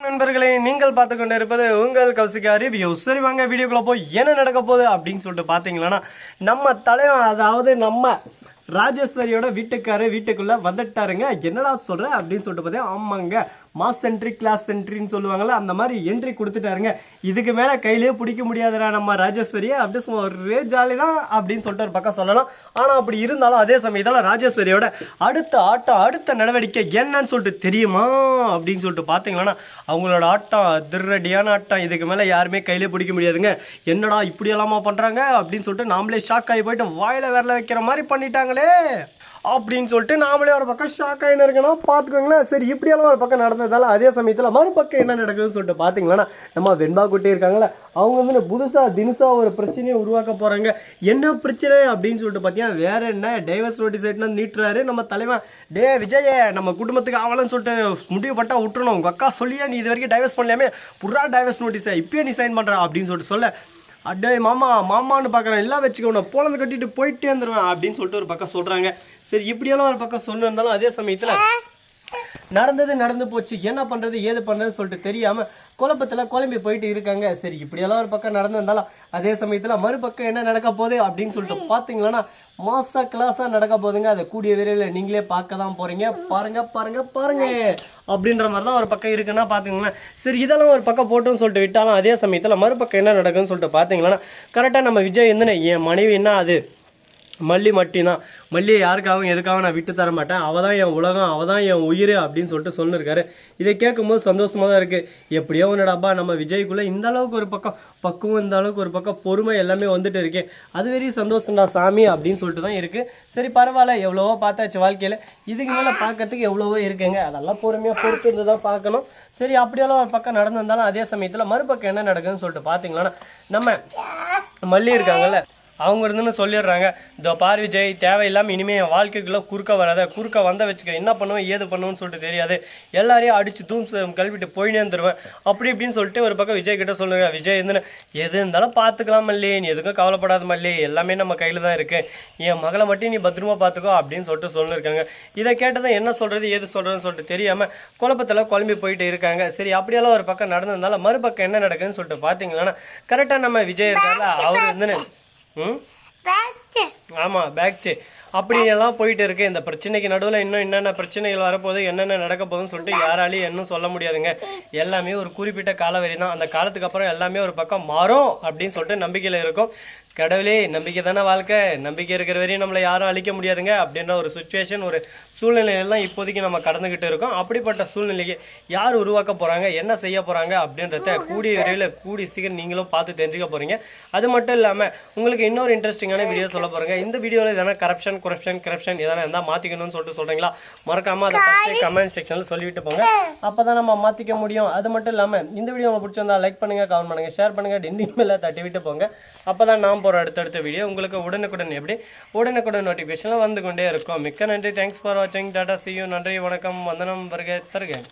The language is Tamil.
நண்பர்களே நீங்கள் பார்த்து கொண்டு இருப்பது உங்கள் கௌசிகா ரிவ்யூ சரி வாங்க வீடியோக்குள்ள போய் என்ன நடக்க போகுது அப்படின்னு சொல்லிட்டு பாத்தீங்கன்னா நம்ம தலைவன் அதாவது நம்ம ராஜேஸ்வரியோட வீட்டுக்காரு வீட்டுக்குள்ள வந்துட்டாருங்க. என்னடா சொல்ற அப்படின்னு சொல்லிட்டு பார்த்தா ஆமாங்க. மாஸ் என்ட்ரி கிளாஸ் என்ட்ரின்னு சொல்லுவாங்கல்ல அந்த மாதிரி என்ட்ரி கொடுத்துட்டாருங்க. இதுக்கு மேல கையிலேயே பிடிக்க முடியாதுடா நம்ம ராஜேஸ்வரியை. அப்படி சும்மா ஒரே ஜாலி தான் அப்படின்னு சொல்லிட்டு ஒரு பக்கம் சொல்லலாம். ஆனா அப்படி இருந்தாலும் அதே சமயத்தில் ராஜேஸ்வரியோட அடுத்த ஆட்டம் அடுத்த நடவடிக்கை என்னன்னு சொல்லிட்டு தெரியுமா அப்படின்னு சொல்லிட்டு பாத்தீங்கன்னா அவங்களோட ஆட்டம் அதிரடியான ஆட்டம். இதுக்கு மேல யாருமே கையிலே பிடிக்க முடியாதுங்க. என்னடா இப்படி எல்லாமா பண்றாங்க அப்படின்னு சொல்லிட்டு நாமளே ஷாக் ஆகி போயிட்டு வாயில விரல வைக்கிற மாதிரி பண்ணிட்டாங்களே. அப்படின்னு சொல்லிட்டு நாமளே ஒரு பக்கம் ஷாக் ஆகின்னு இருக்கணும். பார்த்துக்கோங்களேன். சரி இப்படியெல்லாம் ஒரு பக்கம் நடந்ததால அதே சமயத்தில் மறுபக்கம் என்ன நடக்குதுன்னு சொல்லிட்டு பார்த்தீங்களா நம்ம வெண்பா குட்டி இருக்காங்களே அவங்க வந்து புதுசாக தினுசாக ஒரு பிரச்சனையை உருவாக்க போகிறாங்க என்ன பிரச்சனை அப்படின்னு சொல்லிட்டு பார்த்தீங்கன்னா வேற என்ன? டைவர்ஸ் நோட்டிஸ் எட்டுனா நீட்டுறாரு. நம்ம தலைவன் டே விஜய நம்ம குடும்பத்துக்கு ஆவலன்னு சொல்லிட்டு முடிவு பட்டா விட்டுறணும். உங்கள் அக்கா சொல்லியே நீ இது வரைக்கும் டைவர்ஸ் பண்ணலாமே புறா டைவர்ஸ் நோட்டீஸை இப்பயே நீ சைன் பண்ணுற அப்படின்னு சொல்லிட்டு சொல்ல அடே மாமா மாமான்னு பார்க்குறேன் எல்லாம் வச்சுக்கோ நான் போலந்து கட்டிட்டு போயிட்டே வந்துடுவேன் அப்படின்னு சொல்லிட்டு ஒரு பக்கம் சொல்கிறாங்க சரி இப்படியெல்லாம் ஒரு பக்கம் சொல்லிருந்தாலும் அதே சமயத்தில் நடந்தது நடந்து போச்சு. என்ன பண்றது ஏது பண்றதுன்னு சொல்லிட்டு தெரியாம குழப்பத்துல குழம்பி போயிட்டு இருக்காங்க. சரி இப்படியெல்லாம் ஒரு பக்கம் நடந்திருந்தாலும் அதே சமயத்துல மறுபக்கம் என்ன நடக்க போகுது அப்படின்னு சொல்லிட்டு பாத்தீங்கன்னா மாசா கிளாஸா நடக்க போதுங்க அதை கூடிய விரைவில் நீங்களே பார்க்க தான் போறீங்க. பாருங்க பாருங்க பாருங்க அப்படின்ற மாதிரி தான் ஒரு பக்கம் இருக்குன்னா பாத்தீங்கன்னா சரி இதெல்லாம் ஒரு பக்கம் போட்டோம்னு சொல்லிட்டு விட்டாலும் அதே சமயத்துல மறுபக்கம் என்ன நடக்குன்னு சொல்லிட்டு பாத்தீங்கன்னா கரெக்டா நம்ம விஜய் என்ன என் மனைவி என்ன அது மல்லி மட்டும்தான் மல்லியை யாருக்காகவும் எதுக்காகவும் நான் விட்டு தர மாட்டேன். அவள் தான் என் உலகம் அவள் தான் என் உயிர் அப்படின்னு சொல்லிட்டு சொல்லியிருக்காரு இதை கேட்கும்போது சந்தோஷமாக தான் இருக்குது எப்படியோ ஒன்றுடாப்பா நம்ம விஜய்க்குள்ளே இந்த அளவுக்கு ஒரு பக்கம் பக்குவம் இந்த அளவுக்கு ஒரு பக்கம் பொறுமை எல்லாமே வந்துட்டு இருக்கேன் அது வெறி சந்தோஷம்டா சாமி அப்படின்னு சொல்லிட்டு தான் இருக்குது சரி பரவாயில்ல எவ்வளவோ பார்த்தாச்சு வாழ்க்கையில். இதுக்கு மேலே பார்க்கறதுக்கு எவ்வளவோ இருக்குங்க. அதெல்லாம் பொறுமையாக பொறுத்து இருந்து தான் பார்க்கணும். சரி அப்படியெல்லாம் ஒரு பக்கம் நடந்திருந்தாலும் அதே சமயத்தில் மறுபக்கம் என்ன நடக்குதுன்னு சொல்லிட்டு பார்த்தீங்களா நம்ம மல்லி இருக்காங்கல்ல அவங்க இருந்துன்னு சொல்லிடுறாங்க. இதோ பார் விஜய் தேவையில்லாமல் இனிமே என் வாழ்க்கைக்குள்ள குறுக்க வராத குறுக்க வந்த வச்சுக்க என்ன பண்ணுவேன் ஏது பண்ணுவேன்னு சொல்லிட்டு தெரியாது. எல்லாரையும் அடிச்சு தூம் கழுவிட்டு போயினே வந்துருவேன் அப்படி இப்படின்னு சொல்லிட்டு ஒரு பக்கம் விஜய் கிட்ட சொல்லுங்க. விஜய் வந்து எது இருந்தாலும் பார்த்துக்கலாம் மல்லி நீ எதுக்கும் கவலைப்படாத மல்லி எல்லாமே நம்ம கையில தான் இருக்கு. என் மகளை மட்டும் நீ பத்திரமா பார்த்துக்கோ அப்படின்னு சொல்லிட்டு சொல்லியிருக்காங்க இதை கேட்டதை என்ன சொல்றது ஏது சொல்றதுன்னு சொல்லிட்டு தெரியாம குழப்பத்துல குழம்பி போயிட்டு இருக்காங்க. சரி அப்படியெல்லாம் ஒரு பக்கம் நடந்திருந்தாலும் மறுபக்கம் என்ன நடக்குதுன்னு சொல்லிட்டு பாத்தீங்கன்னா கரெக்டா நம்ம விஜய் இருக்கார்ல அவர் வந்து ம்? ஆமா பேக்ச்சு அப்படி எல்லாம் போயிட்டு இருக்கு இந்த பிரச்சனைக்கு நடுவுல இன்னும் என்னென்ன பிரச்சனைகள் வரப்போகுது என்னென்ன நடக்க போகுதுன்னு சொல்லிட்டு யாராலையும் இன்னும் சொல்ல முடியாதுங்க. எல்லாமே ஒரு குறிப்பிட்ட காலவரி தான். அந்த காலத்துக்கு அப்புறம் எல்லாமே ஒரு பக்கம் மாறும் அப்படின்னு சொல்லிட்டு நம்பிக்கையில இருக்கும். கடவுளே நம்பிக்கை தானே வாழ்க்கை? நம்பிக்கை இருக்கிற வரையும் நம்மளை யாரும் அழிக்க முடியாதுங்க. அப்படின்ற ஒரு சுச்சுவேஷன் ஒரு சூழ்நிலையெல்லாம் இப்போதைக்கு நம்ம கடந்துக்கிட்டு இருக்கோம். அப்படிப்பட்ட சூழ்நிலைக்கு யார் உருவாக்க போகிறாங்க என்ன செய்ய போகிறாங்க அப்படின்றத கூடிய விரைவில் கூடி சீக்கிரம் நீங்களும் பார்த்து தெரிஞ்சுக்க போகிறீங்க அது மட்டும் இல்லாமல் உங்களுக்கு இன்னொரு இன்ட்ரெஸ்டிங்கான வீடியோ சொல்ல போகிறேங்க இந்த வீடியோவில் எதனா கரப்ஷன் கரப்ஷன் கரப்ஷன் எதனா இருந்தால் மாற்றிக்கணும்னு சொல்லிட்டு சொல்கிறீங்களா மறக்காமல் அதை ஃபஸ்ட்டு கமெண்ட் செக்ஷனில் சொல்லிவிட்டு போங்க. அப்போ தான் நம்ம மாற்றிக்க முடியும். அது மட்டும் இல்லாமல் இந்த வீடியோ உங்களுக்கு பிடிச்சிருந்தா லைக் பண்ணுங்க கமெண்ட் பண்ணுங்கள் ஷேர் பண்ணுங்கள் டிண்டிங் மேலே தட்டி விட்டு போங்க. அப்போ தான் நாம் நான் போகிற அடுத்தடுத்த வீடியோ உங்களுக்கு உடனுக்குடன் எப்படி? உடனுக்குடன் நோட்டிஃபிகேஷனில் வந்து கொண்டே இருக்கும். மிக்க நன்றி. தேங்க்ஸ் ஃபார் வாட்சிங் டாடா சியூ நன்றி. வணக்கம். வந்தனம். வருக. தருக.